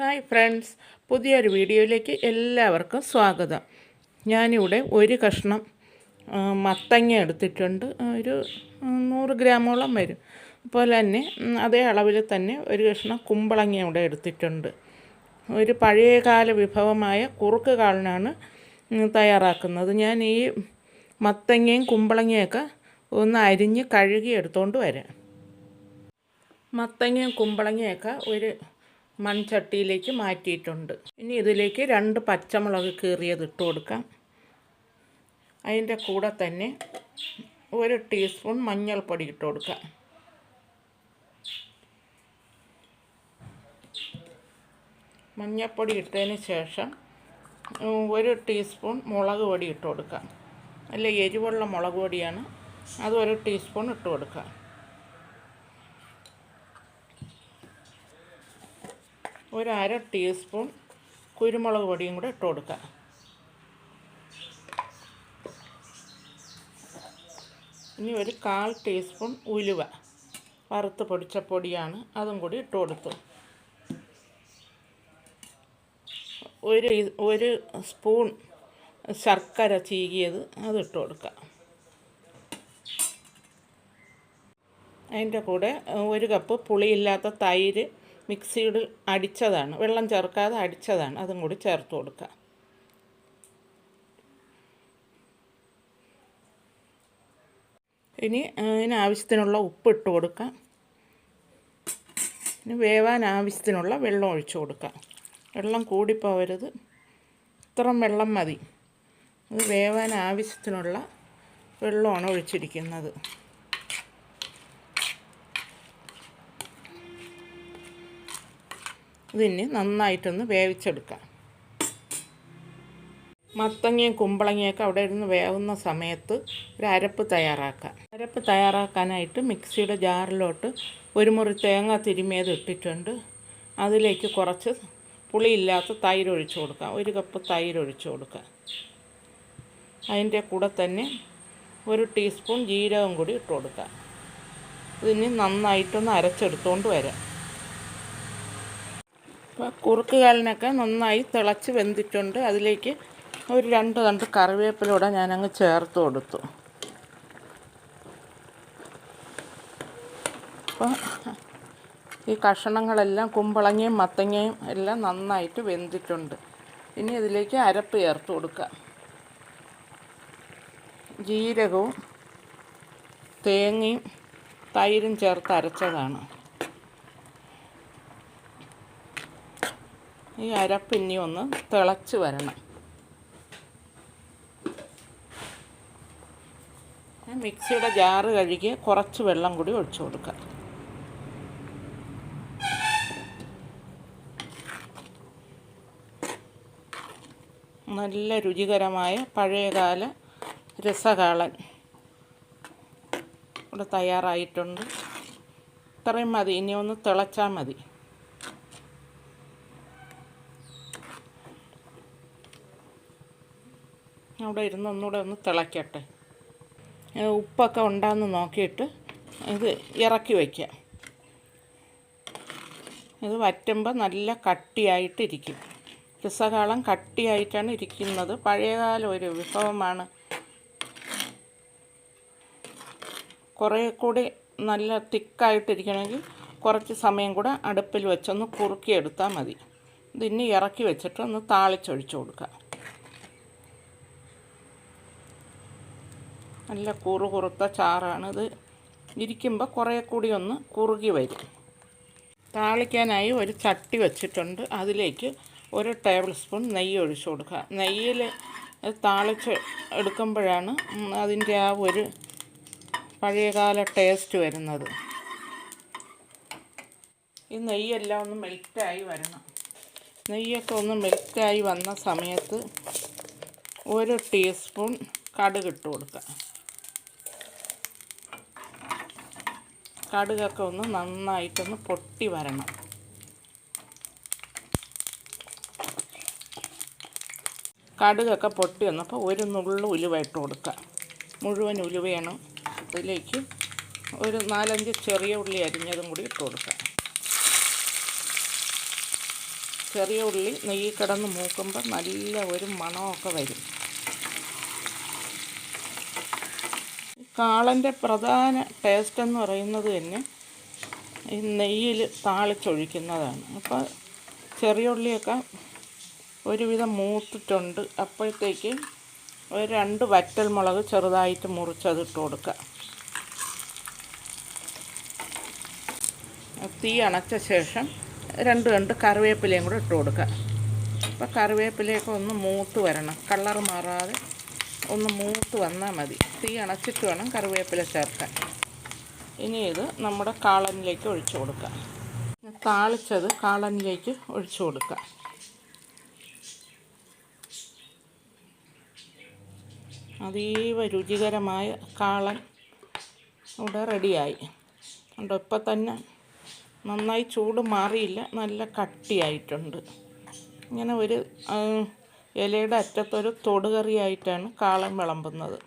Hi friends പുതിയൊരു വീഡിയോയിലേക്ക് എല്ലാവർക്കും സ്വാഗതം. ഞാനിവിടെ ഒരു കഷ്ണം മത്തങ്ങ എടുത്തിട്ടുണ്ട്. ഒരു നൂറ് ഗ്രാമോളം വരും. അതുപോലെ തന്നെ അതേ അളവിൽ തന്നെ ഒരു കഷ്ണം കുമ്പളങ്ങ ഇവിടെ എടുത്തിട്ടുണ്ട്. ഒരു പഴയകാല വിഭവമായ കുറുക്ക് കാളിനാണ് തയ്യാറാക്കുന്നത്. ഞാൻ ഈ മത്തങ്ങയും കുമ്പളങ്ങയൊക്കെ ഒന്ന് അരിഞ്ഞ് കഴുകി എടുത്തുകൊണ്ട് വരാം. മത്തങ്ങയും കുമ്പളങ്ങയൊക്കെ ഒരു മൺചട്ടിയിലേക്ക് മാറ്റിയിട്ടുണ്ട്. ഇനി ഇതിലേക്ക് രണ്ട് പച്ചമുളക് കീറിയത് ഇട്ട് കൊടുക്കാം. അതിന്റെ കൂടെ തന്നെ ഒരു ടീസ്പൂൺ മഞ്ഞൾപ്പൊടി ഇട്ട് കൊടുക്കാം. മഞ്ഞൾപ്പൊടി ഇട്ടതിന് ശേഷം ഒരു ടീസ്പൂൺ മുളക് പൊടി ഇട്ട് കൊടുക്കാം. അല്ല എരിവുള്ള മുളക് പൊടിയാണ്. അത് ഒരു ടീസ്പൂൺ ഇട്ട് കൊടുക്കാം. ഒരു അര ടീസ്പൂൺ കുരുമുളക് പൊടിയും കൂടെ ഇട്ട് കൊടുക്കുക ഇനി ഒരു കാൽ ടീസ്പൂൺ ഉലുവ വറുത്ത് പൊടിച്ച പൊടിയാണ് അതും കൂടി ഇട്ട് കൊടുത്തു. ഒരു ഒരു സ്പൂൺ ശർക്കര ചീകിയത് അത് ഇട്ട് കൊടുക്കുക അതിന്റെ കൂടെ ഒരു കപ്പ് പുളിയില്ലാത്ത തൈര് മിക്സിയിൽ അടിച്ചതാണ് വെള്ളം ചേർക്കാതെ അടിച്ചതാണ്. അതും കൂടി ചേർത്ത് കൊടുക്കുക. ഇനി ഇതിന് ആവശ്യത്തിനുള്ള ഉപ്പ് ഇട്ട് കൊടുക്കാം ഇനി വേവാൻ ആവശ്യത്തിനുള്ള വെള്ളം ഒഴിച്ചു കൊടുക്കാം വെള്ളം കൂടിപ്പോവരുത്. ഇത്രയും വെള്ളം മതി. ഇത് വേവാൻ ആവശ്യത്തിനുള്ള വെള്ളമാണ് ഒഴിച്ചിരിക്കുന്നത്. ഇതിന് നന്നായിട്ടൊന്ന് വേവിച്ചെടുക്കാം. മത്തങ്ങയും കുമ്പളങ്ങയൊക്കെ അവിടെ ഇരുന്ന് വേവുന്ന സമയത്ത് ഒരു അരപ്പ് തയ്യാറാക്കാം. അരപ്പ് തയ്യാറാക്കാനായിട്ട് മിക്സിയുടെ ജാറിലോട്ട് ഒരു മുറി തേങ്ങ തിരുമിയത് ഇട്ടിട്ടുണ്ട്. അതിലേക്ക് കുറച്ച് പുളിയില്ലാത്ത തൈര് ഒഴിച്ചു കൊടുക്കാം. ഒരു കപ്പ് തൈര് ഒഴിച്ചു കൊടുക്കാം. അതിന്റെ കൂടെ തന്നെ ഒരു ടീസ്പൂൺ ജീരകം കൂടി ഇട്ട് കൊടുക്കാം. ഇതിന് നന്നായിട്ടൊന്ന് അരച്ചെടുത്തുകൊണ്ട് വരാം. അപ്പോൾ കുറുക്കുകാലിനൊക്കെ നന്നായി തിളച്ച് വെന്തിട്ടുണ്ട്. അതിലേക്ക് ഒരു രണ്ട് രണ്ട് കറിവേപ്പിലൂടെ ഞാനങ്ങ് ചേർത്ത് കൊടുത്തു. അപ്പോൾ ഈ കഷണങ്ങളെല്ലാം കുമ്പളങ്ങയും മത്തങ്ങയും എല്ലാം നന്നായിട്ട് വെന്തിട്ടുണ്ട്. ഇനി ഇതിലേക്ക് അരപ്പ് ചേർത്ത് കൊടുക്കുക ജീരകവും തേങ്ങയും തൈരും ചേർത്ത് അരച്ചതാണ്. ഈ അരപ്പ് ഇനി ഒന്ന് തിളച്ച് വരണം. മിക്സിയുടെ ജാറ് കഴുകി കുറച്ച് വെള്ളം കൂടി ഒഴിച്ചു കൊടുക്കാം. നല്ല രുചികരമായ പഴയകാല രസകാളൻ ഇവിടെ തയ്യാറായിട്ടുണ്ട്. ഇത്രയും മതി. ഇനി ഒന്ന് തിളച്ചാൽ മതി. അവിടെ ഇരുന്ന് ഒന്നുകൂടെ ഒന്ന് തിളയ്ക്കട്ടെ. ഉപ്പൊക്കെ ഉണ്ടാന്ന് നോക്കിയിട്ട് ഇത് ഇറക്കി വയ്ക്കാം ഇത് വറ്റുമ്പോൾ നല്ല കട്ടിയായിട്ടിരിക്കും. പിസകാളം കട്ടിയായിട്ടാണ് ഇരിക്കുന്നത്. പഴയകാല ഒരു വിഭവമാണ്. കുറേ കൂടി നല്ല തിക്കായിട്ടിരിക്കണമെങ്കിൽ കുറച്ച് സമയം കൂടെ അടുപ്പിൽ വെച്ചൊന്ന് കുറുക്കിയെടുത്താൽ മതി. ഇതിന് ഇറക്കി വെച്ചിട്ട് ഒന്ന് താളിച്ചൊഴിച്ചു കൊടുക്കുക. നല്ല കൂറ് കുറുത്ത ചാറാണിത്. ഇരിക്കുമ്പോൾ കുറേ കൂടി ഒന്ന് കുറുകി വരും. താളിക്കാനായി ഒരു ചട്ടി വെച്ചിട്ടുണ്ട്. അതിലേക്ക് ഒരു ടേബിൾ സ്പൂൺ നെയ്യ് ഒഴിച്ചു കൊടുക്കുക. നെയ്യിൽ താളിച്ച് എടുക്കുമ്പോഴാണ് അതിന്റെ ആ ഒരു പഴയകാല ടേസ്റ്റ് വരുന്നത്. ഈ നെയ്യെല്ലാം ഒന്ന് മെൽറ്റായി വരണം. നെയ്യൊക്കെ ഒന്ന് മെൽറ്റായി വന്ന സമയത്ത് ഒരു ടീസ്പൂൺ കടുക് ഇട്ട് കൊടുക്കുക. കടുകൊക്കെ ഒന്ന് നന്നായിട്ടൊന്ന് പൊട്ടി വരണം. കടുകൊക്കെ പൊട്ടി വന്നപ്പോൾ ഒരു നുള്ളു ഉലുവ ഇട്ട് കൊടുക്കുക. മുഴുവൻ ഉലുവയാണ് അതിലേക്ക് ഒരു നാലഞ്ച് ചെറിയ ഉള്ളി അരിഞ്ഞതും കൂടി ഇട്ട് കൊടുക്കുക. ചെറിയ ഉള്ളി നെയ്യ് കിടന്ന് മൂക്കുമ്പോൾ നല്ല ഒരു മണമൊക്കെ വരും. കാളന്റെ പ്രധാന ടേസ്റ്റ് എന്ന് പറയുന്നത് തന്നെ ഈ നെയ്യിൽ താളിച്ചൊഴിക്കുന്നതാണ്. അപ്പോൾ ചെറിയ ഉള്ളിയൊക്കെ ഒരുവിധം മൂത്തിട്ടുണ്ട്. അപ്പോഴത്തേക്ക് ഒരു രണ്ട് വറ്റൽ മുളക് ചെറുതായിട്ട് മുറിച്ചതിട്ട് കൊടുക്കുക തീ അണച്ച ശേഷം രണ്ട് രണ്ട് കറിവേപ്പിലയും കൂടെ ഇട്ട് കൊടുക്കുക അപ്പോൾ കറിവേപ്പിലയൊക്കെ ഒന്ന് മൂത്ത് വരണം. കളർ മാറാതെ ഒന്ന് മൂത്ത് വന്നാൽ മതി. തീ അണച്ചിട്ട് വേണം കറിവേപ്പില ചേർക്കാൻ. ഇനി ഇത് നമ്മുടെ കാളനിലേക്ക് ഒഴിച്ചു കൊടുക്കാം. താളിച്ചത് കാളനിലേക്ക് ഒഴിച്ചു കൊടുക്കാം. അതീവ രുചികരമായ കാളൻ ഇവിടെ റെഡിയായി. കണ്ടോ ഇപ്പം തന്നെ നന്നായി ചൂട് മാറിയില്ല നല്ല കട്ടിയായിട്ടുണ്ട്. ഇങ്ങനെ ഒരു ഇലയുടെ അറ്റത്തൊരു തൊടുകറിയായിട്ടാണ് കാളൻ വിളമ്പുന്നത്.